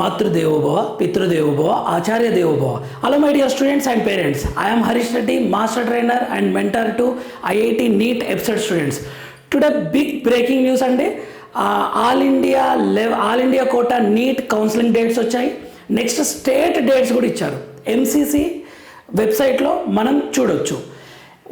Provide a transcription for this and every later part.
మాతృదేవోభవ పితృదేవోభవ ఆచార్య దేవోభవ hello my dear students and parents I'm Harish Reddy master trainer and mentor to IIT NEET episode students today big breaking news అండి. All India level all India quota NEET counselling dates వచ్చాయి. Next state dates కూడా ఇచ్చారు. MCC వెబ్సైట్లో మనం చూడొచ్చు.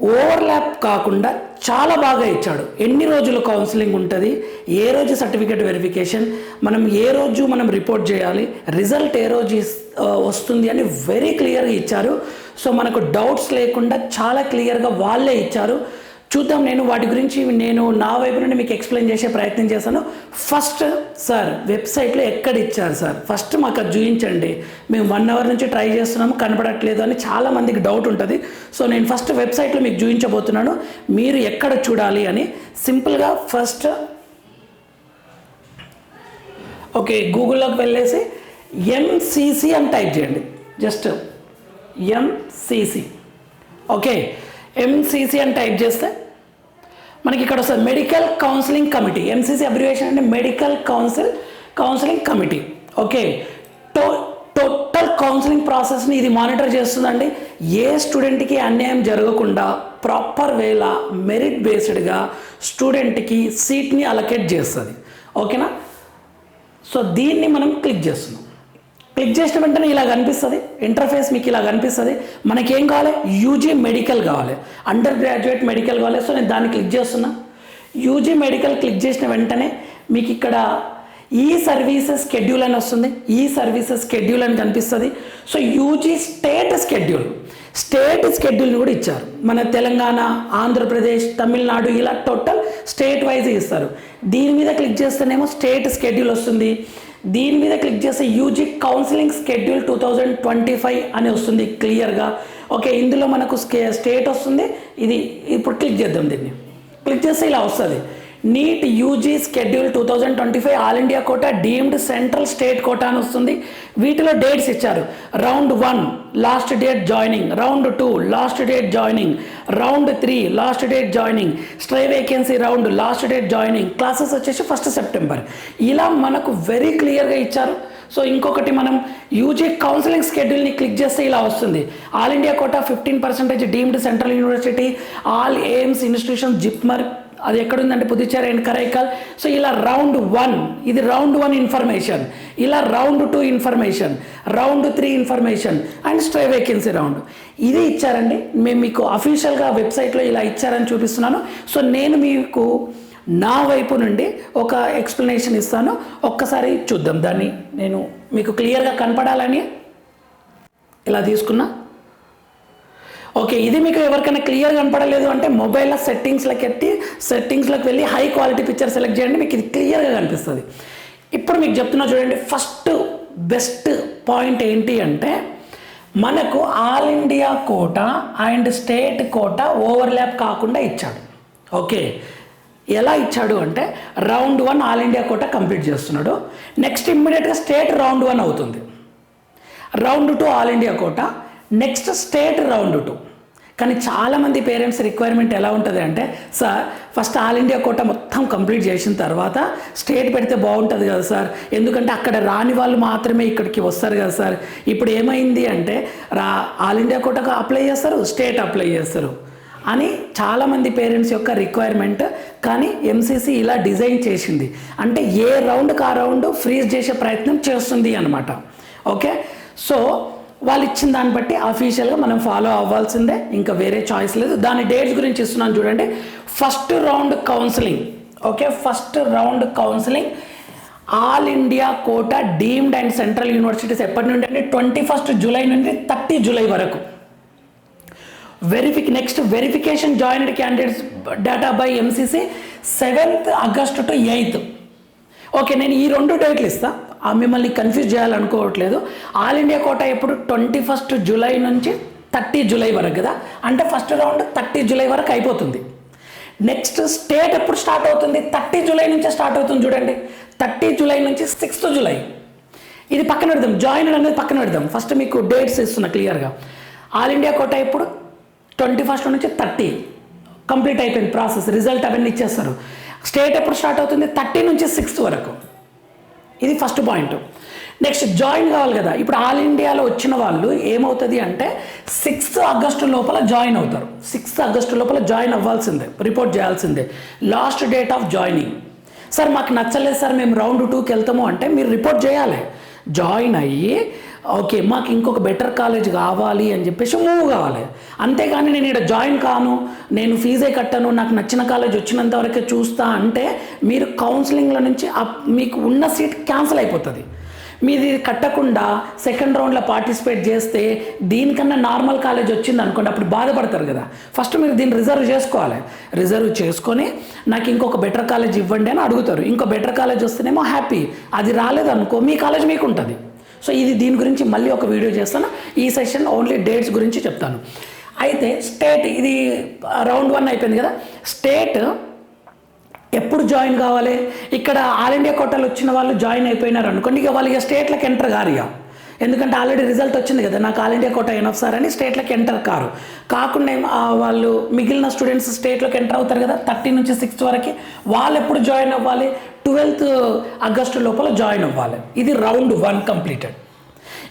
Overlap కాకుండా చాలా బాగా ఇచ్చాడు. ఎన్ని రోజులు కౌన్సిలింగ్ ఉంటుంది? ఏ రోజు సర్టిఫికేట్ వెరిఫికేషన్? మనం ఏ రోజు మనం రిపోర్ట్ చేయాలి? రిజల్ట్ ఏ రోజు వస్తుంది అని వెరీ క్లియర్గా ఇచ్చారు. సో మనకు డౌట్స్ లేకుండా చాలా క్లియర్గా వాళ్ళే ఇచ్చారు. చూద్దాం నేను వాటి గురించి నేను నా వైపు నుండి మీకు ఎక్స్ప్లెయిన్ చేసే ప్రయత్నం చేశాను. ఫస్ట్ సార్ వెబ్సైట్లో ఎక్కడ ఇచ్చారు సార్ ఫస్ట్ మాకు అది చూపించండి మేము వన్ అవర్ నుంచి ట్రై చేస్తున్నాము కనపడట్లేదు అని చాలా మందికి డౌట్ ఉంటుంది. సో నేను ఫస్ట్ వెబ్సైట్లో మీకు చూపించబోతున్నాను మీరు ఎక్కడ చూడాలి అని సింపుల్గా ఫస్ట్ ఓకే గూగుల్లోకి వెళ్ళేసి ఎంసీసీ అని టైప్ చేయండి. జస్ట్ ఎంసీసీ ఓకే ఎంసీసీ అని టైప్ చేస్తే మనకి ఇక్కడ వస్తుంది medical counselling committee MCC abbreviation అంటే medical council counselling committee okay to total counselling ప్రాసెస్ని ఇది మానిటర్ చేస్తుందండి. ఏ స్టూడెంట్కి అన్యాయం జరగకుండా ప్రాపర్ వేలా మెరిట్ బేస్డ్గా స్టూడెంట్కి సీట్ని అలకేట్ చేస్తుంది. ఓకేనా సో దీన్ని మనం క్లిక్ చేస్తున్నాం. క్లిక్ చేసిన వెంటనే ఇలా కనిపిస్తుంది. ఇంటర్ఫేస్ మీకు ఇలా కనిపిస్తుంది. మనకేం కావాలి? యూజీ మెడికల్ కావాలి. అండర్ గ్రాడ్యుయేట్ మెడికల్ కావాలి. సో నేను దాన్ని క్లిక్ చేస్తున్నా. యూజీ మెడికల్ క్లిక్ చేసిన వెంటనే మీకు ఇక్కడ ఈ సర్వీసెస్ షెడ్యూల్ అని వస్తుంది. ఈ సర్వీసెస్ షెడ్యూల్ అని కనిపిస్తుంది. So UG state schedule state స్కెడ్యూల్ని కూడా ఇచ్చారు. మన తెలంగాణ ఆంధ్రప్రదేశ్ తమిళనాడు ఇలా టోటల్ స్టేట్ వైజ్ ఇస్తారు. దీని మీద క్లిక్ చేస్తేనేమో స్టేట్ షెడ్యూల్ వస్తుంది. దీని మీద క్లిక్ చేస్తే UG counselling schedule two thousand twenty five అని వస్తుంది క్లియర్గా ఓకే ఇందులో మనకు స్కే స్టేట్ వస్తుంది ఇది ఇప్పుడు క్లిక్ చేద్దాం దీన్ని. క్లిక్ చేస్తే ఇలా వస్తుంది. NEET UG schedule two thousand twenty five all India quota deemed central state quota అని వస్తుంది. వీటిలో డేట్స్ ఇచ్చారు. Round one last date joining. Round two last date joining. Round three last date joining. Stray vacancy round last date joining. Classes వచ్చేసి first September. ఇలా మనకు very క్లియర్గా ఇచ్చారు. So ఇంకొకటి మనం యూజీ కౌన్సిలింగ్ స్కెడ్యూల్ని క్లిక్ చేస్తే ఇలా వస్తుంది. All India quota fifteen percentage deemed central university all AIIMS institution JIPMER అది ఎక్కడుందంటే పుదుచ్చేరి అండ్ కరైకల్. సో ఇలా రౌండ్ వన్ ఇది రౌండ్ వన్ ఇన్ఫర్మేషన్. ఇలా round two information round three information and stray vacancy round. ఇది ఇచ్చారండి. మేము మీకు అఫీషియల్గా వెబ్సైట్లో ఇలా ఇచ్చారని చూపిస్తున్నాను. సో నేను మీకు నా వైపు నుండి ఒక ఎక్స్ప్లెనేషన్ ఇస్తాను. ఒక్కసారి చూద్దాం. దాన్ని నేను మీకు క్లియర్గా కనపడాలని ఇలా తీసుకున్నా. ఓకే ఇది మీకు ఎవరికైనా క్లియర్ కనపడలేదు అంటే మొబైల్లో సెట్టింగ్స్లోకి ఎట్టి సెట్టింగ్స్లోకి వెళ్ళి హై క్వాలిటీ పిక్చర్ సెలెక్ట్ చేయండి మీకు ఇది క్లియర్గా కనిపిస్తుంది. ఇప్పుడు మీకు చెప్తున్నా చూడండి ఫస్ట్ బెస్ట్ పాయింట్ ఏంటి అంటే మనకు all India quota and state quota overlap కాకుండా ఇచ్చాడు. ఓకే ఎలా ఇచ్చాడు అంటే round one all India quota complete చేస్తున్నాడు. నెక్స్ట్ ఇమ్మీడియట్గా స్టేట్ రౌండ్ వన్ అవుతుంది. Round two all India quota next state round two. కానీ చాలామంది పేరెంట్స్ రిక్వైర్మెంట్ ఎలా ఉంటుంది అంటే sir first all India quota మొత్తం కంప్లీట్ చేసిన తర్వాత స్టేట్ పెడితే బాగుంటుంది కదా సార్. ఎందుకంటే అక్కడ రాని వాళ్ళు మాత్రమే ఇక్కడికి వస్తారు కదా సార్. ఇప్పుడు ఏమైంది అంటే రా ఆల్ ఇండియా కోటకు అప్లై చేస్తారు స్టేట్ అప్లై చేస్తారు అని చాలామంది పేరెంట్స్ యొక్క రిక్వైర్మెంట్ కానీ ఎంసీసీ ఇలా డిజైన్ చేసింది. అంటే ఏ రౌండ్కి ఆ రౌండ్ ఫ్రీజ్ చేసే ప్రయత్నం చేస్తుంది అనమాట ఓకే? సో వాళ్ళు ఇచ్చిన దాన్ని బట్టి అఫీషియల్గా మనం ఫాలో అవ్వాల్సిందే. ఇంకా వేరే చాయిస్ లేదు. దాని డేట్స్ గురించి ఇస్తున్నాను చూడండి. First round counselling okay first round counselling all India quota deemed and central universities ఎప్పటి నుండి అంటే ట్వంటీ ఫస్ట్ జూలై నుండి థర్టీ జూలై వరకు. వెరిఫిక్ next verification joined candidates data by MCC seventh August to eighth okay నేను ఈ రెండు డేట్లు ఇస్తా. మిమ్మల్ని కన్ఫ్యూజ్ చేయాలనుకోవట్లేదు. ఆల్ ఇండియా కోట ఎప్పుడు ట్వంటీ ఫస్ట్ జూలై నుంచి థర్టీ జూలై వరకు కదా? అంటే ఫస్ట్ రౌండ్ థర్టీ జూలై వరకు అయిపోతుంది. నెక్స్ట్ స్టేట్ ఎప్పుడు స్టార్ట్ అవుతుంది? థర్టీ జూలై నుంచే స్టార్ట్ అవుతుంది చూడండి. థర్టీ జూలై నుంచి సిక్స్త్ జూలై ఇది పక్కన పెడదాం. జాయిన్ అనేది పక్కన పెడదాం. ఫస్ట్ మీకు డేట్స్ ఇస్తున్నా క్లియర్గా ఆల్ ఇండియా కోట ఎప్పుడు? ట్వంటీ ఫస్ట్ నుంచి థర్టీ కంప్లీట్ అయిపోయింది ప్రాసెస్ రిజల్ట్ అవన్నీ ఇచ్చేస్తారు. స్టేట్ ఎప్పుడు స్టార్ట్ అవుతుంది? థర్టీ నుంచి సిక్స్త్ వరకు. ఇది ఫస్ట్ పాయింట్ నెక్స్ట్ జాయిన్ కావాలి కదా. ఇప్పుడు ఆల్ ఇండియాలో వచ్చిన వాళ్ళు ఏమవుతుంది అంటే సిక్స్త్ ఆగస్టు లోపల జాయిన్ అవుతారు. సిక్స్త్ ఆగస్టు లోపల జాయిన్ అవ్వాల్సిందే. రిపోర్ట్ చేయాల్సిందే. Last date of joining sir మాకు నచ్చలేదు సార్ మేము రౌండ్ టూకి వెళ్తాము అంటే మీరు రిపోర్ట్ చేయాలి. జాయిన్ అయ్యి ఓకే మాకు ఇంకొక బెటర్ కాలేజ్ కావాలి అని చెప్పేసి మూవ్ కావాలి. అంతేగాని నేను ఇక్కడ జాయిన్ కాను నేను ఫీజే కట్టను నాకు నచ్చిన కాలేజ్ వచ్చినంత వరకే చూస్తా అంటే మీరు కౌన్సిలింగ్లో నుంచి అప్- మీకు ఉన్న సీట్ క్యాన్సిల్ అయిపోతుంది. మీది కట్టకుండా సెకండ్ రౌండ్లో పార్టిసిపేట్ చేస్తే దీనికన్నా నార్మల్ కాలేజ్ వచ్చింది అనుకోండి అప్పుడు బాధపడతారు కదా. ఫస్ట్ మీరు దీన్ని రిజర్వ్ చేసుకోవాలి. రిజర్వ్ చేసుకొని నాకు ఇంకొక బెటర్ కాలేజ్ ఇవ్వండి అని అడుగుతారు. ఇంకో బెటర్ కాలేజ్ వస్తేనేమో హ్యాపీ అది రాలేదనుకో మీ కాలేజ్ మీకు ఉంటుంది సో ఇది దీని గురించి మళ్ళీ ఒక వీడియో చేస్తాను. ఈ సెషన్ ఓన్లీ డేట్స్ గురించి చెప్తాను. అయితే స్టేట్ ఇది రౌండ్ వన్ అయిపోయింది కదా. స్టేట్ ఎప్పుడు జాయిన్ కావాలి? ఇక్కడ ఆల్ ఇండియా కోటాలు వచ్చిన వాళ్ళు జాయిన్ అయిపోయినారు అనుకోండి. ఇక వాళ్ళు ఇక స్టేట్లకు ఎంటర్ కారు ఇక. ఎందుకంటే ఆల్రెడీ రిజల్ట్ వచ్చింది కదా. నాకు all India quota enough sir అని స్టేట్లకు ఎంటర్ కారు. కాకుండా వాళ్ళు మిగిలిన స్టూడెంట్స్ స్టేట్లోకి ఎంటర్ అవుతారు కదా. థర్టీ నుంచి సిక్స్త్ వరకు వాళ్ళు ఎప్పుడు జాయిన్ అవ్వాలి? ట్వెల్త్ ఆగస్టు లోపల జాయిన్ అవ్వాలి. ఇది రౌండ్ వన్ కంప్లీటెడ్.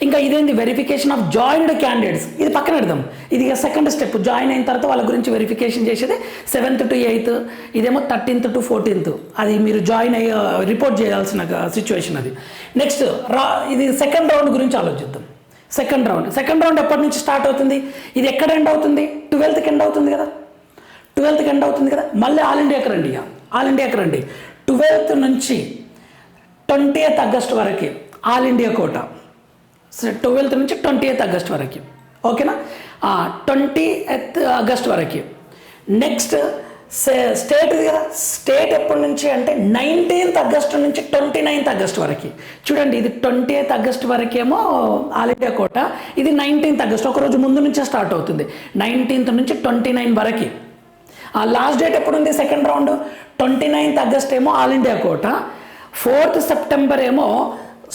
ఇంకా ఇదేంటి వెరిఫికేషన్ ఆఫ్ జాయిన్డ్ క్యాండిడేట్స్ ఇది పక్కన పెడదాం. ఇది సెకండ్ స్టెప్ జాయిన్ అయిన తర్వాత వాళ్ళ గురించి వెరిఫికేషన్ చేసేది సెవెంత్ టు ఎయిత్ ఇదేమో థర్టీన్త్ టు ఫోర్టీన్త్ అది మీరు జాయిన్ అయ్యి రిపోర్ట్ చేయాల్సిన సిచ్యువేషన్ అది. నెక్స్ట్ రా ఇది సెకండ్ రౌండ్ గురించి ఆలోచిద్దాం. సెకండ్ రౌండ్ సెకండ్ రౌండ్ ఎప్పటి నుంచి స్టార్ట్ అవుతుంది? ఇది ఎక్కడ ఎండ్ అవుతుంది? ట్వెల్త్కి ఎండ్ అవుతుంది కదా? ట్వెల్త్కి ఎండ్ అవుతుంది కదా? మళ్ళీ ఆల్ ఇండియాకి రండి ఆల్ ఇండియాకి రండి. ట్వెల్త్ నుంచి ట్వంటీ ఎయిత్ ఆగస్ట్ వరకు ఆల్ ఇండియా కోట. ట్వెల్త్ నుంచి ట్వంటీ ఎయిత్ ఆగస్ట్ వరకు. ఓకేనా? ట్వంటీ ఎయిత్ ఆగస్ట్ వరకు. నెక్స్ట్ స్టేట్ స్టేట్ ఎప్పటి నుంచి అంటే నైన్టీన్త్ ఆగస్ట్ నుంచి ట్వంటీ నైన్త్ ఆగస్ట్ వరకు. చూడండి ఇది ట్వంటీ ఎయిత్ ఆగస్ట్ వరకేమో ఆల్ ఇండియా కోట. ఇది నైన్టీన్త్ ఆగస్ట్ ఒకరోజు ముందు నుంచే స్టార్ట్ అవుతుంది. నైన్టీన్త్ నుంచి ట్వంటీ నైన్ వరకు. ఆ లాస్ట్ డేట్ ఎప్పుడు ఉంది second round twenty ninth August ఏమో all India quota fourth September ఏమో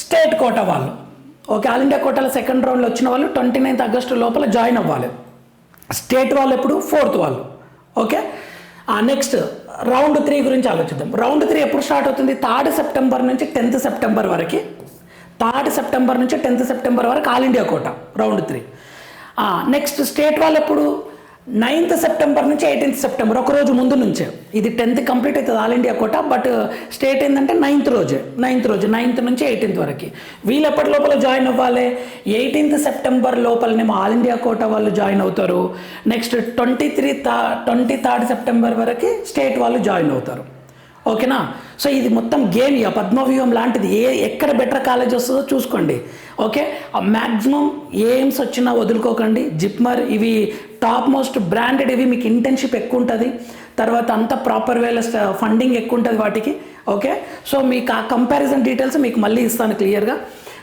స్టేట్ కోట వాళ్ళు. ఓకే ఆల్ ఇండియా కోటాలో సెకండ్ రౌండ్లో వచ్చిన వాళ్ళు ట్వంటీ నైన్త్ ఆగస్టు లోపల జాయిన్ అవ్వాలి. స్టేట్ వాళ్ళు ఎప్పుడు? ఫోర్త్ వాళ్ళు. ఓకే నెక్స్ట్ రౌండ్ త్రీ గురించి ఆలోచిద్దాం. రౌండ్ త్రీ ఎప్పుడు స్టార్ట్ అవుతుంది? థర్డ్ సెప్టెంబర్ నుంచి టెన్త్ సెప్టెంబర్ వరకు. థర్డ్ సెప్టెంబర్ నుంచి టెన్త్ సెప్టెంబర్ వరకు all India quota round three next state వాళ్ళు ఎప్పుడు? నైన్త్ సెప్టెంబర్ నుంచి ఎయిటీన్త్ సెప్టెంబర్ ఒక రోజు ముందు నుంచే. ఇది టెన్త్ కంప్లీట్ అవుతుంది all India quota but state ఏంటంటే నైన్త్ రోజే నైన్త్ రోజు నైన్త్ నుంచి ఎయిటీన్త్ వరకు. వీళ్ళు ఎప్పటి లోపల జాయిన్ అవ్వాలి? ఎయిటీన్త్ సెప్టెంబర్ లోపలనేమో ఆల్ ఇండియా కోట వాళ్ళు జాయిన్ అవుతారు. నెక్స్ట్ ట్వంటీ త్రీ థా ట్వంటీ థర్డ్ సెప్టెంబర్ వరకు స్టేట్ వాళ్ళు జాయిన్ అవుతారు. ఓకేనా? సో ఇది మొత్తం గేమ్ ఇక. పద్మవ్యూహం లాంటిది. ఏ ఎక్కడ బెటర్ కాలేజ్ వస్తుందో చూసుకోండి. ఓకే? మ్యాక్సిమం ఏమ్స్ వచ్చినా వదులుకోకండి. జిప్మర్ ఇవి టాప్ మోస్ట్ బ్రాండెడ్ ఇవి మీకు ఇంటర్న్షిప్ ఎక్కువ ఉంటుంది. తర్వాత అంత ప్రాపర్ వేల ఫండింగ్ ఎక్కువ ఉంటుంది వాటికి. ఓకే? సో మీకు ఆ కంపారిజన్ డీటెయిల్స్ మీకు మళ్ళీ ఇస్తాను క్లియర్గా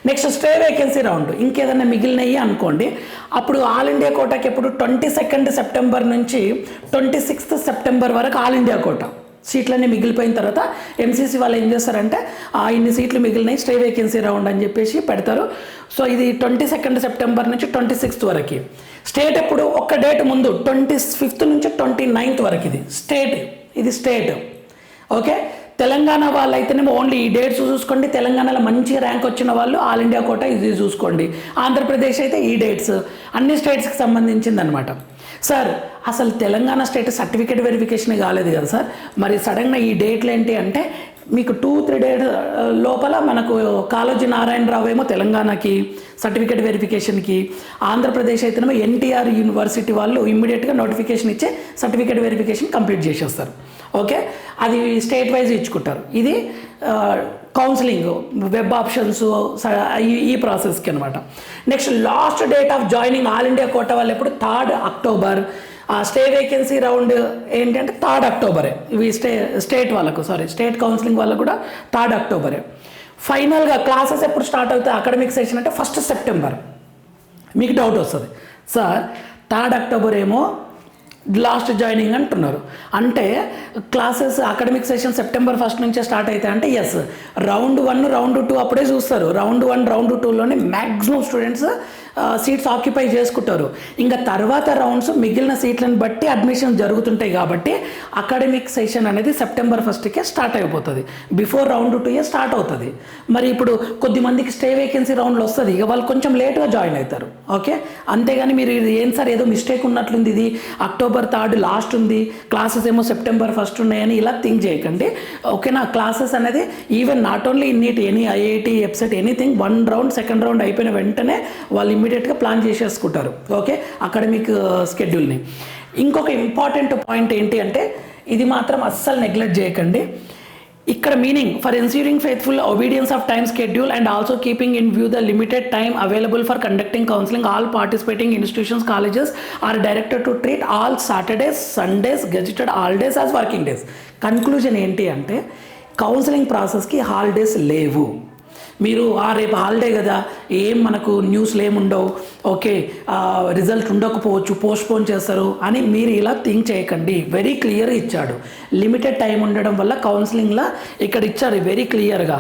నెక్స్ట్ స్టే వేకెన్సీ రౌండ్ ఇంకేదైనా మిగిలినవి అనుకోండి. అప్పుడు ఆల్ ఇండియా కోటాకి ఎప్పుడు? ట్వంటీ సెకండ్ సెప్టెంబర్ నుంచి ట్వంటీ సిక్స్త్ సెప్టెంబర్ వరకు ఆల్ ఇండియా కోటా. సీట్లన్నీ మిగిలిపోయిన తర్వాత ఎంసీసీ వాళ్ళు ఏం చేస్తారంటే ఆ ఇన్ని సీట్లు మిగిలినాయి స్టే వేకెన్సీ రౌండ్ అని చెప్పేసి పెడతారు. సో ఇది ట్వంటీ సెకండ్ సెప్టెంబర్ నుంచి ట్వంటీ సిక్స్త్ వరకు. స్టేట్ ఎప్పుడు? ఒక్క డేట్ ముందు ట్వంటీ ఫిఫ్త్ నుంచి ట్వంటీ నైన్త్ వరకు ఇది. స్టేట్. ఇది స్టేట్. ఓకే? తెలంగాణ వాళ్ళు అయితేనేమో ఓన్లీ ఈ డేట్స్ చూసుకోండి. తెలంగాణలో మంచి ర్యాంక్ వచ్చిన వాళ్ళు ఆల్ ఇండియా కోట ఇది చూసుకోండి. ఆంధ్రప్రదేశ్ అయితే ఈ డేట్స్. అన్ని స్టేట్స్కి సంబంధించింది అనమాట సార్ అసలు తెలంగాణ స్టేట్ సర్టిఫికేట్ వెరిఫికేషన్ కాలేదు కదా సార్. మరి సడన్గా ఈ డేట్లు ఏంటి అంటే మీకు టూ త్రీ డేస్ లోపల మనకు కాళోజీ నారాయణరావు ఏమో తెలంగాణకి సర్టిఫికేట్ వెరిఫికేషన్కి ఆంధ్రప్రదేశ్ అయితేనేమో ఎన్టీఆర్ యూనివర్సిటీ వాళ్ళు ఇమ్మీడియట్గా నోటిఫికేషన్ ఇచ్చే సర్టిఫికేట్ వెరిఫికేషన్ కంప్లీట్ చేసేస్తారు. ఓకే అది స్టేట్ వైజ్ ఇచ్చుకుంటారు. ఇది కౌన్సిలింగ్ వెబ్ ఆప్షన్స్ ఈ ప్రాసెస్కి అనమాట next last date of joining all India quota వాళ్ళు ఎప్పుడు? థర్డ్ అక్టోబర్ ఆ స్టే వేకెన్సీ రౌండ్ ఏంటంటే థర్డ్ అక్టోబరే. ఇవి స్టే స్టేట్ వాళ్ళకు సారీ స్టేట్ కౌన్సిలింగ్ వాళ్ళకు కూడా థర్డ్ అక్టోబరే. ఫైనల్గా క్లాసెస్ ఎప్పుడు స్టార్ట్ అవుతాయి? అకాడమిక్ సెషన్ అంటే ఫస్ట్ సెప్టెంబర్ మీకు డౌట్ వస్తుంది. సార్ థర్డ్ అక్టోబర్ ఏమో లాస్ట్ జాయినింగ్ అంటున్నారు. అంటే classes academic session September first నుంచే స్టార్ట్ అవుతాయి అంటే yes round one round two అప్పుడే చూస్తారు. రౌండ్ వన్ రౌండ్ టూలోనే మ్యాక్సిమం స్టూడెంట్స్ సీట్స్ ఆక్యుపై చేసుకుంటారు. ఇంకా తర్వాత రౌండ్స్ మిగిలిన సీట్లను బట్టి అడ్మిషన్ జరుగుతుంటాయి కాబట్టి అకాడమిక్ సెషన్ అనేది సెప్టెంబర్ ఫస్ట్కే స్టార్ట్ అయిపోతుంది. బిఫోర్ రౌండ్ టూయే స్టార్ట్ అవుతుంది. మరి ఇప్పుడు కొద్ది మందికి స్టే వేకెన్సీ రౌండ్లో వస్తుంది. ఇక వాళ్ళు కొంచెం లేట్గా జాయిన్ అవుతారు. ఓకే అంతేగాని మీరు ఇది ఏం సార్ ఏదో మిస్టేక్ ఉన్నట్లుంది ఇది. అక్టోబర్ అక్టోబర్ థర్డ్ లాస్ట్ ఉంది. క్లాసెస్ ఏమో సెప్టెంబర్ ఫస్ట్ ఉన్నాయని ఇలా థింక్ చేయకండి. ఓకేనా క్లాసెస్ అనేది even not only NEET any IIT website anything one round second round అయిపోయిన వెంటనే వాళ్ళు ఇమ్మీడియట్గా ప్లాన్ చేసేసుకుంటారు. ఓకే అకాడమిక్ స్కెడ్యూల్ని. ఇంకొక ఇంపార్టెంట్ పాయింట్ ఏంటి అంటే ఇది మాత్రం అస్సలు నెగ్లెక్ట్ చేయకండి. ఇక్కడ meaning for ensuring faithful obedience of time schedule and also keeping in view the limited time available for conducting counselling all participating institutions colleges are directed to treat all Saturdays Sundays gazetted holidays as working days conclusion ఏంటి అంటే counselling ప్రాసెస్కి holidays లేవు. మీరు ఆ రేపు holiday కదా ఏం మనకు న్యూస్లు ఏముండవు? ఓకే రిజల్ట్ ఉండకపోవచ్చు పోస్ట్పోన్ చేస్తారు అని మీరు ఇలా థింక్ చేయకండి. వెరీ క్లియర్ ఇచ్చాడు. లిమిటెడ్ టైం ఉండడం వల్ల కౌన్సిలింగ్లో ఇక్కడ ఇచ్చారు వెరీ క్లియర్గా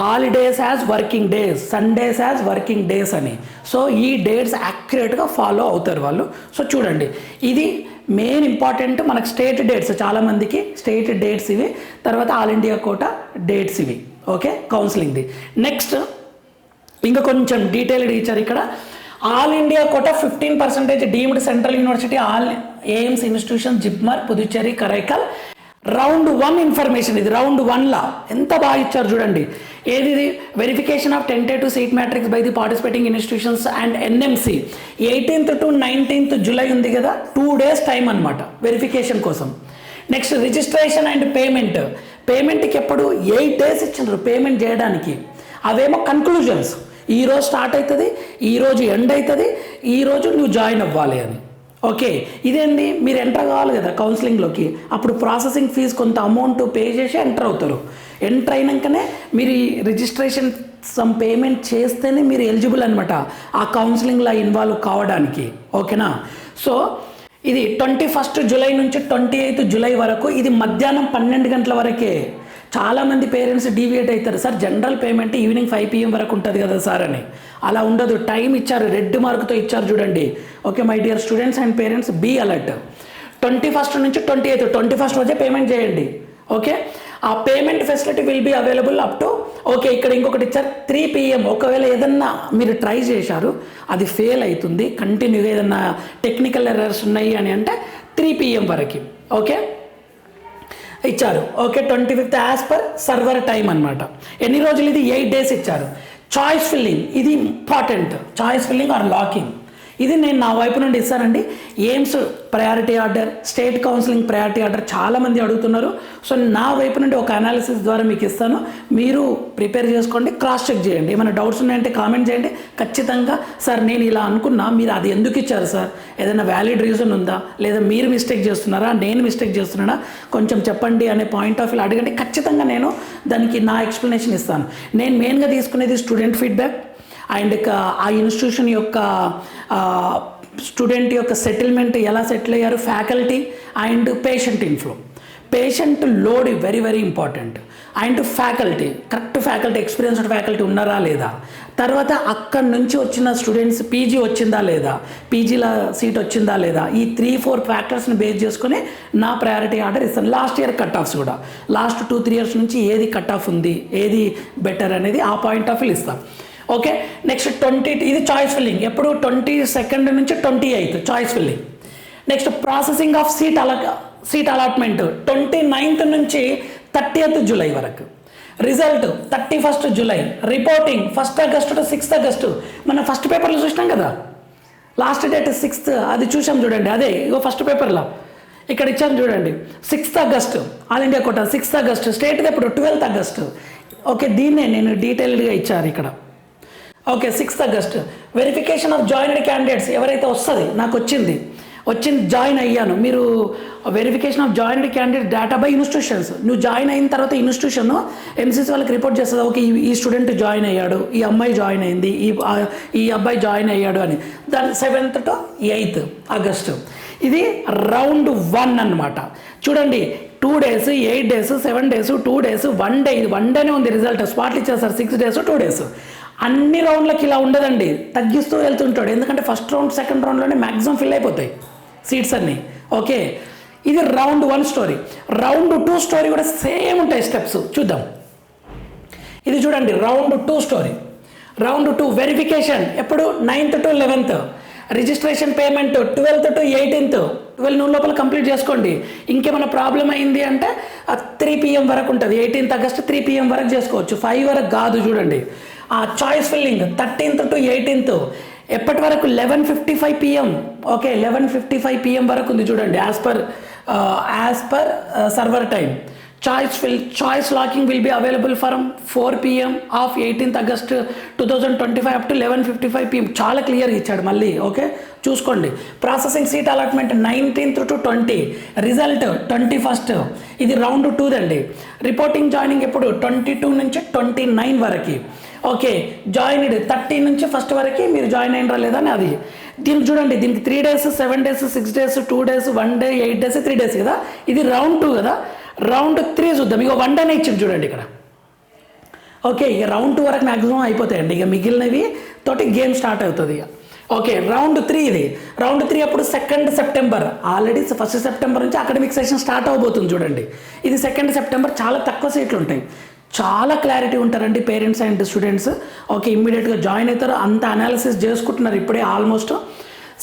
holidays as working days Sundays as working days అని. సో ఈ డేట్స్ యాక్యురేట్గా ఫాలో అవుతారు వాళ్ళు. సో చూడండి. ఇది మెయిన్ ఇంపార్టెంట్ మనకు స్టేట్ డేట్స్ చాలామందికి స్టేట్ డేట్స్ ఇవి తర్వాత ఆల్ ఇండియా కోట డేట్స్ ఇవి. ఓకే కౌన్సిలింగ్ది నెక్స్ట్ ఇంకా కొంచెం డీటెయిల్డ్ ఇచ్చారు ఇక్కడ. All India quota fifteen percentage deemed central university all AIIMS institution JIPMER Puducherry Karaikal round one information ఇది. రౌండ్ వన్లా ఎంత బాగా ఇచ్చారు చూడండి. ఏది ఇది? Verification of tentative seat matrix by the participating institutions and NMC eighteenth to nineteenth July ఉంది కదా. టూ డేస్ టైం అనమాట వెరిఫికేషన్ కోసం. నెక్స్ట్ రిజిస్ట్రేషన్ అండ్ పేమెంట్ పేమెంట్కి ఎప్పుడు ఎయిట్ డేస్ ఇచ్చినారు పేమెంట్ చేయడానికి. అవేమో కన్క్లూజన్స్ ఈ రోజు స్టార్ట్ అవుతుంది ఈరోజు ఎండ్ అవుతుంది ఈ రోజు నువ్వు జాయిన్ అవ్వాలి అని. ఓకే ఇదేంది? మీరు ఎంటర్ కావాలి కదా కౌన్సిలింగ్లోకి అప్పుడు ప్రాసెసింగ్ ఫీజు కొంత అమౌంట్ పే చేసి ఎంటర్ అవుతారు. ఎంటర్ అయినాకనే మీరు ఈ రిజిస్ట్రేషన్ సమ్ పేమెంట్ చేస్తేనే మీరు ఎలిజిబుల్ అనమాట ఆ కౌన్సిలింగ్లో ఇన్వాల్వ్ కావడానికి. ఓకేనా సో ఇది ట్వంటీ ఫస్ట్ జూలై నుంచి ట్వంటీ ఎయిత్ జూలై వరకు ఇది మధ్యాహ్నం పన్నెండు గంటల వరకే. చాలామంది పేరెంట్స్ డీవియేట్ అవుతారు. Sir general payment evening five PM వరకు ఉంటుంది కదా సార్ అని. అలా ఉండదు. టైం ఇచ్చారు. రెడ్ మార్క్తో ఇచ్చారు చూడండి. Okay my dear students and parents be alert. Twenty first నుంచి ట్వంటీ ఎయిత్ ట్వంటీ ఫస్ట్ రోజే పేమెంట్ చేయండి. ఓకే? ఆ payment facility will be available up to okay ఇక్కడ ఇంకొకటి ఇచ్చారు త్రీ పిఎం ఒకవేళ ఏదన్నా మీరు ట్రై చేశారు అది ఫెయిల్ అవుతుంది కంటిన్యూగా ఏదన్నా టెక్నికల్ ఎర్రర్స్ ఉన్నాయి అని అంటే త్రీ పిఎం వరకు ఓకే ఇచ్చారు okay twenty fifth as per server time అనమాట ఎన్ని రోజులు ఇది? ఎయిట్ డేస్ ఇచ్చారు. చాయిస్ ఫిల్లింగ్ ఇది important choice filling or locking ఇది నేను నా వైపు నుండి ఇస్తానండి. AIIMS priority order state counselling priority order చాలామంది అడుగుతున్నారు. సో నా వైపు నుండి ఒక అనాలిసిస్ ద్వారా మీకు ఇస్తాను. మీరు ప్రిపేర్ చేసుకోండి క్రాస్ చెక్ చేయండి. ఏమైనా డౌట్స్ ఉన్నాయంటే కామెంట్ చేయండి. ఖచ్చితంగా సార్ నేను ఇలా అనుకున్నా మీరు అది ఎందుకు ఇచ్చారు సార్? ఏదైనా వ్యాలిడ్ రీజన్ ఉందా? లేదా మీరు మిస్టేక్ చేస్తున్నారా? నేను మిస్టేక్ చేస్తున్నానా? కొంచెం చెప్పండి అనే పాయింట్ ఆఫ్ వ్యూ అడగండి. ఖచ్చితంగా నేను దానికి నా ఎక్స్ప్లెనేషన్ ఇస్తాను. నేను మెయిన్గా తీసుకునేది స్టూడెంట్ ఫీడ్బ్యాక్ అండ్ ఆ ఇన్స్టిట్యూషన్ యొక్క స్టూడెంట్ యొక్క సెటిల్మెంట్ ఎలా సెటిల్ అయ్యారు? Faculty and patient inflow. Patient load very very important. And faculty correct faculty experienced faculty ఉన్నారా లేదా? తర్వాత అక్కడి నుంచి వచ్చిన స్టూడెంట్స్ పీజీ వచ్చిందా లేదా? పీజీల సీట్ వచ్చిందా లేదా? ఈ త్రీ ఫోర్ ఫ్యాక్టర్స్ని బేస్ చేసుకుని నా ప్రయారిటీ ఆర్డర్ ఇస్తాను. లాస్ట్ ఇయర్ కట్ ఆఫ్స్ కూడా. లాస్ట్ టూ త్రీ ఇయర్స్ నుంచి ఏది కట్ ఆఫ్ ఉంది ఏది బెటర్ అనేది ఆ పాయింట్ ఆఫ్ వ్యూ ఇస్తాం ఓకే నెక్స్ట్ ట్వంటీ ఇది చాయిస్ ఫిల్లింగ్ ఎప్పుడు ట్వంటీ సెకండ్ నుంచి twenty eighth choice filling next processing of seat అలా సీట్ అలాట్మెంట్ ట్వంటీ నైన్త్ నుంచి థర్టీయత్ జూలై వరకు. Result thirty first July reporting first August to sixth August మనం first పేపర్లో చూసినాం కదా? లాస్ట్ డేట్ సిక్స్త్ అది చూసాం చూడండి. అదే ఇగో ఫస్ట్ పేపర్లో ఇక్కడ ఇచ్చాను చూడండి. Sixth August all India quota sixth August state ఎప్పుడు? ట్వెల్త్ ఆగస్ట్ ఓకే దీన్నే నేను డీటెయిల్డ్గా ఇచ్చారు ఇక్కడ. Okay sixth August verification of joined candidates ఎవరైతే వస్తుంది? నాకు వచ్చింది. వచ్చింది జాయిన్ అయ్యాను. మీరు verification of joined candidate data by institutions నువ్వు జాయిన్ అయిన తర్వాత ఇన్స్టిట్యూషన్ ఎంసీసీ వాళ్ళకి రిపోర్ట్ చేస్తుంది. ఓకే ఈ- స్టూడెంట్ జాయిన్ అయ్యాడు. ఈ అమ్మాయి జాయిన్ అయింది. ఈ ఈ అబ్బాయి జాయిన్ అయ్యాడు అని. దాని సెవెంత్ టు ఎయిత్ ఆగస్టు ఇది రౌండ్ వన్ అన్నమాట. చూడండి two days eight days seven days two days one day ఇది వన్ డేనే ఉంది రిజల్ట్ స్పాట్లు ఇచ్చేస్తారు. సిక్స్ డేస్ టూ డేస్ అన్ని రౌండ్లకి ఇలా ఉండదండి. తగ్గిస్తూ వెళ్తుంటాడు. ఎందుకంటే ఫస్ట్ రౌండ్ సెకండ్ రౌండ్లోనే మ్యాక్సిమం ఫిల్ అయిపోతాయి సీట్స్ అన్నీ. ఓకే. ఇది round one story round two story కూడా సేమ్ ఉంటాయి స్టెప్స్ చూద్దాం. ఇది చూడండి round two story round two verification ఎప్పుడు? Ninth to eleventh registration payment twelfth to eighteenth twelve noon లోపల కంప్లీట్ చేసుకోండి. ఇంకేమైనా ప్రాబ్లం అయింది అంటే త్రీ పిఎం వరకు ఉంటుంది. ఎయిటీన్త్ ఆగస్ట్ త్రీ పిఎం వరకు చేసుకోవచ్చు. ఫైవ్ వరకు కాదు చూడండి. ఆ choice filling thirteenth to eighteenth ఎప్పటి వరకు eleven fifty five PM okay eleven fifty five PM వరకు ఉంది చూడండి as per as per server time choice fill choice locking will be available from four PM of eighteenth August two thousand twenty five up to eleven fifty five PM చాలా clear ఇచ్చాడు మళ్ళీ okay చూసుకోండి. Processing seat allotment nineteenth to twenty result twenty first ఇది round టూదండి reporting joining ఎప్పుడు? Twenty two నుంచి twenty nine వరకు. Okay joined thirty నుంచి first వరకు మీరు జాయిన్ అయినరా లేదా అని అది. దీనికి చూడండి దీనికి three days seven days six days two days one day eight days three days కదా? ఇది రౌండ్ టూ కదా? రౌండ్ త్రీ చూద్దాం. ఇక వన్ డేనే ఇచ్చింది చూడండి ఇక్కడ. ఓకే ఇక రౌండ్ టూ వరకు మ్యాక్సిమం అయిపోతాయండి. ఇక మిగిలినవి తోటి గేమ్ స్టార్ట్ అవుతుంది ఇక ఓకే రౌండ్ త్రీ ఇది. రౌండ్ త్రీ అప్పుడు second September already first September నుంచి అకాడమిక్ సెషన్ స్టార్ట్ అవబోతుంది చూడండి. ఇది సెకండ్ సెప్టెంబర్ చాలా తక్కువ సీట్లు ఉంటాయి. చాలా క్లారిటీ ఉంటారండి పేరెంట్స్ అండ్ స్టూడెంట్స్ ఓకే ఇమ్మీడియట్గా జాయిన్ అవుతారు. అంత అనాలిసిస్ చేసుకుంటున్నారు ఇప్పుడే ఆల్మోస్ట్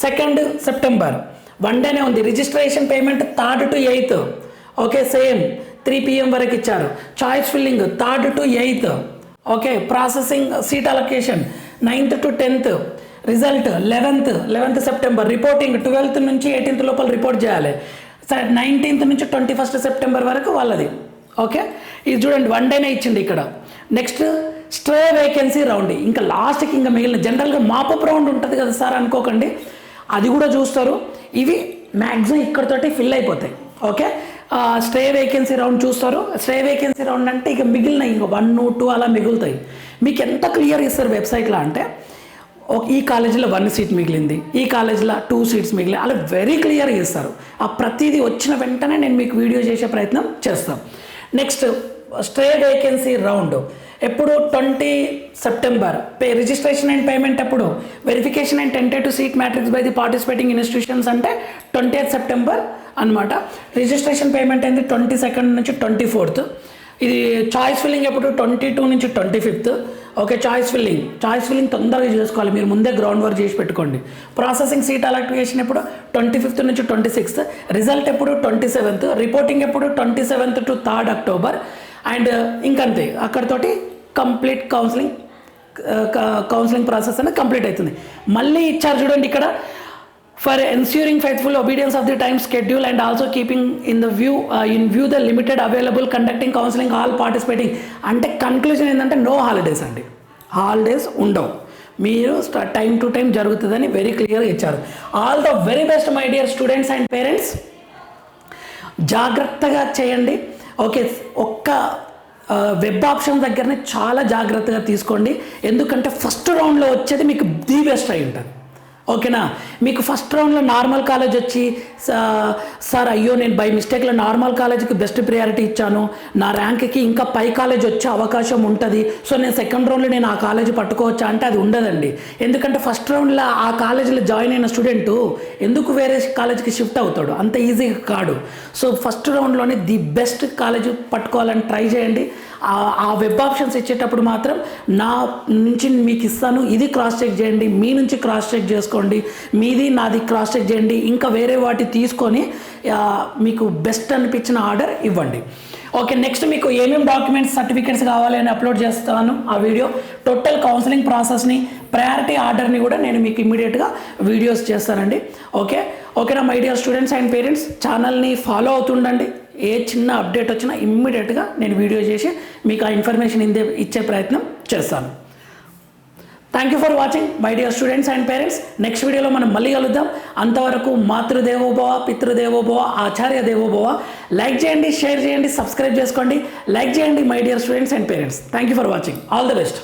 సెకండ్ సెప్టెంబర్ వన్ డేనే ఉంది. Registration payment third to eighth okay same three PM వరకు ఇచ్చారు. Choice filling third to eighth okay processing seat allocation ninth to tenth result eleventh eleventh September reporting twelfth నుంచి eighteenth లోపల report చేయాలి. సరే nineteenth నుంచి twenty first September వరకు వాళ్ళది. Okay ఇది చూడండి వన్ డేనే ఇచ్చింది ఇక్కడ. నెక్స్ట్ స్ట్రే వేకెన్సీ రౌండ్ ఇంకా లాస్ట్కి ఇంకా మిగిలిన జనరల్గా మాపప్ రౌండ్ ఉంటుంది కదా సార్ అనుకోకండి. అది కూడా చూస్తారు. ఇవి మ్యాక్సిమం ఇక్కడతోటి ఫిల్ అయిపోతాయి. ఓకే స్ట్రే వేకెన్సీ రౌండ్ చూస్తారు. స్ట్రే వేకెన్సీ రౌండ్ అంటే ఇక మిగిలిన ఇంకా వన్ టూ అలా మిగులుతాయి. మీకు ఎంత క్లియర్ ఇస్తారు వెబ్సైట్లో అంటే ఈ కాలేజీలో వన్ సీట్ మిగిలింది ఈ కాలేజీలో టూ సీట్స్ మిగిలింది అలా వెరీ క్లియర్గా ఇస్తారు. ఆ ప్రతిదీ వచ్చిన వెంటనే నేను మీకు వీడియో చేసే ప్రయత్నం చేస్తాను. Next stray vacancy round. ఎప్పుడు? Twenty September. Pay registration and payment ఎప్పుడు? Verification and tentative seat matrix by the participating institutions అంటే ట్వంటీ ఎయిత్ సెప్టెంబర్ అనమాట రిజిస్ట్రేషన్ పేమెంట్ అయింది ట్వంటీ సెకండ్ నుంచి ట్వంటీ ఫోర్త్. ఇది చాయిస్ ఫిల్లింగ్ ఎప్పుడు? ట్వంటీ టూ నుంచి twenty fifth. Okay choice filling. Choice filling తొందరగా చేసుకోవాలి. మీరు ముందే గ్రౌండ్ వర్క్ చేసి పెట్టుకోండి. ప్రాసెసింగ్ సీట్ అలాక్టివేషన్ ఎప్పుడు? ట్వంటీ ఫిఫ్త్ నుంచి ట్వంటీ సిక్స్త్. రిజల్ట్ ఎప్పుడు? Twenty seventh. రిపోర్టింగ్ ఎప్పుడు? Twenty seventh to third October. And ఇంకంతే అక్కడతోటి కంప్లీట్ కౌన్సిలింగ్ కౌన్సిలింగ్ ప్రాసెస్ అనేది కంప్లీట్ అవుతుంది మళ్ళీ ఇచ్చారు చూడండి ఇక్కడ for ensuring faithful obedience of the time schedule and also keeping in the view in view the limited available conducting counselling all participating అంటే conclusion ఏంటంటే నో హాలిడేస్ అండి. Holidays ఉండవు. మీరు టైం టు టైం జరుగుతుందని వెరీ క్లియర్గా ఇచ్చారు. All the very best my dear students and parents జాగ్రత్తగా చేయండి. ఓకే ఒక్క వెబ్ ఆప్షన్ దగ్గరనే చాలా జాగ్రత్తగా తీసుకోండి. ఎందుకంటే ఫస్ట్ రౌండ్లో వచ్చేది మీకు ది బెస్ట్ అయి ఉంటుంది. ఓకేనా? మీకు ఫస్ట్ రౌండ్లో నార్మల్ కాలేజ్ వచ్చి సార్ అయ్యో నేను బై మిస్టేక్లో నార్మల్ కాలేజ్కి బెస్ట్ ప్రియారిటీ ఇచ్చాను. నా ర్యాంక్కి ఇంకా పై కాలేజ్ వచ్చే అవకాశం ఉంటుంది. సో నేను సెకండ్ రౌండ్లో నేను ఆ కాలేజ్ పట్టుకోవచ్చా? అంటే అది ఉండదండి. ఎందుకంటే ఫస్ట్ రౌండ్లో ఆ కాలేజీలో జాయిన్ అయిన స్టూడెంట్ ఎందుకు వేరే కాలేజ్కి షిఫ్ట్ అవుతాడు? అంత ఈజీగా కాడు సో ఫస్ట్ రౌండ్లోనే ది బెస్ట్ కాలేజ్ పట్టుకోవాలని ట్రై చేయండి. ఆ- వెబ్ ఆప్షన్స్ ఇచ్చేటప్పుడు మాత్రం నా నుంచి మీకు ఇస్తాను ఇది క్రాస్ చెక్ చేయండి మీ నుంచి క్రాస్ చెక్ చేసుకోండి మీది నాది క్రాస్ చెక్ చేయండి ఇంకా వేరే వాటి తీసుకొని మీకు బెస్ట్ అనిపించిన ఆర్డర్ ఇవ్వండి. ఓకే నెక్స్ట్ మీకు ఏమేమి డాక్యుమెంట్స్ సర్టిఫికేట్స్ కావాలి అని అప్లోడ్ చేస్తాను ఆ వీడియో టోటల్ కౌన్సిలింగ్ ప్రాసెస్ని ప్రయారిటీ ఆర్డర్ని కూడా నేను మీకు ఇమ్మీడియట్గా వీడియోస్ చేస్తానండి. ఓకే ఓకేనా my dear students and parents ఛానల్ని ఫాలో అవుతుండండి. ఏ చిన్న అప్డేట్ వచ్చినా ఇమ్మీడియట్గా నేను వీడియో చేసి మీకు ఆ ఇన్ఫర్మేషన్ ఇందే ఇచ్చే ప్రయత్నం చేస్తాను. Thank you for watching my dear students and parents next వీడియోలో మనం మళ్ళీ కలుద్దాం. అంతవరకు మాతృదేవోభవ పితృదేవోభవ ఆచార్య దేవోభవ. లైక్ చేయండి షేర్ చేయండి సబ్స్క్రైబ్ చేసుకోండి. లైక్ చేయండి my dear students and parents thank you for watching all the best